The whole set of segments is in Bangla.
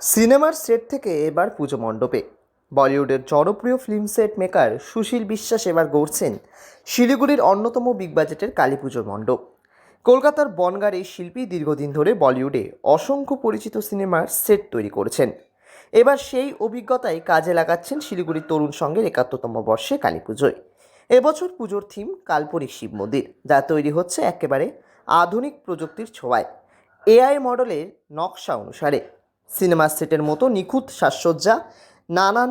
সিনেমার সেট থেকে এবার পুজো মণ্ডপে। বলিউডের জনপ্রিয় ফিল্ম সেট মেকার সুশীল বিশ্বাস এবার গড়ছেন শিলিগুড়ির অন্যতম বিগ বাজেটের কালী পুজোর মণ্ডপ। কলকাতার বনগার এই শিল্পী দীর্ঘদিন ধরে বলিউডে অসংখ্য পরিচিত সিনেমার সেট তৈরি করেছেন। এবার সেই অভিজ্ঞতায় কাজে লাগাচ্ছেন শিলিগুড়ির তরুণ সঙ্গের একাত্তরতম বর্ষে কালী পুজোয়। এবছর পুজোর থিম কাল্পনিক শিব মন্দির, যা তৈরি হচ্ছে একেবারে আধুনিক প্রযুক্তির ছোঁয়ায়। এআই মডেলের নকশা অনুসারে সিনেমা সেটের মতো নিখুঁত সাজসজ্জা, নানান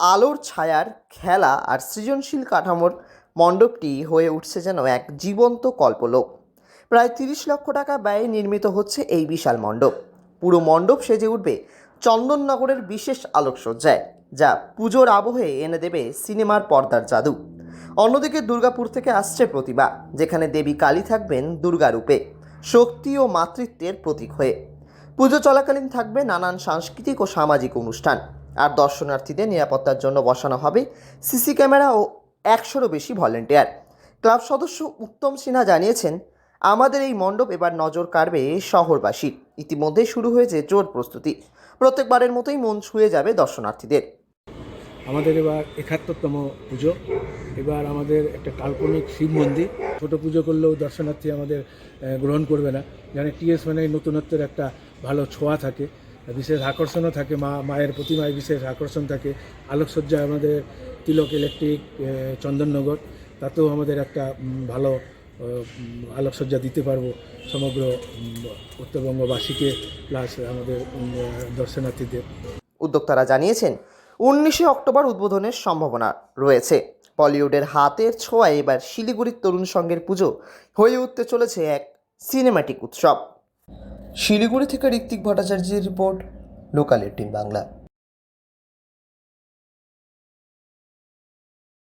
আলোর ছায়ার খেলা আর সৃজনশীল কাঠামোর মণ্ডপটি হয়ে উঠছে যেন এক জীবন্ত কল্পলোক। প্রায় তিরিশ লক্ষ টাকা ব্যয়ে নির্মিত হচ্ছে এই বিশাল মণ্ডপ। পুরো মণ্ডপ সেজে উঠবে চন্দননগরের বিশেষ আলোকসজ্জায়, যা পুজোর আবহে এনে দেবে সিনেমার পর্দার জাদু। অন্যদিকে দুর্গাপুর থেকে আসছে প্রতিভা যেখানে দেবী কালী থাকবেন দুর্গারূপে, শক্তি ও মাতৃত্বের প্রতীক হয়ে। পুজো চলাকালীন থাকবে নানান সাংস্কৃতিক ও সামাজিক অনুষ্ঠান। আর দর্শনার্থীদের নিরাপত্তার জন্য বসানো হবে সিসি ক্যামেরা ও একশোরও বেশি ভলেন্টিয়ার। ক্লাব সদস্য উত্তম সিনহা জানিয়েছেন, আমাদের এই মণ্ডপ এবার নজর কাড়বে শহরবাসীর। ইতিমধ্যে শুরু হয়েছে জোর প্রস্তুতি। প্রত্যেকবারের মতোই মন ছুঁয়ে যাবে দর্শনার্থীদের। আমাদের এবার একাত্তরতম পুজো। এবার আমাদের একটা কাল্পনিক শিব মন্দির। ছোটো পুজো করলেও দর্শনার্থী আমাদের গ্রহণ করবে না। জানে টিএস মানে নতুনত্বের একটা ভালো ছোঁয়া থাকে, বিশেষ আকর্ষণও থাকে, মা, মায়ের প্রতিমায় বিশেষ আকর্ষণ থাকে। আলোকসজ্জা আমাদের তিলক ইলেকট্রিক চন্দননগর, তাতেও আমাদের একটা ভালো আলোকসজ্জা দিতে পারব সমগ্র উত্তরবঙ্গবাসীকে, প্লাস আমাদের দর্শনার্থীদের। উদ্যোক্তারা জানিয়েছেন উনিশে অক্টোবর উদ্বোধনের সম্ভাবনা রয়েছে। বলিউডের হাতের ছোঁয়ায় এবার শিলিগুড়ির তরুণ সঙ্গের পুজো হয়ে উঠতে চলেছে এক সিনেমাটিক উৎসব। শিলিগুড়ি থেকে ঋত্বিক ভট্টাচার্যের রিপোর্ট, লোকাল এইটিন বাংলা।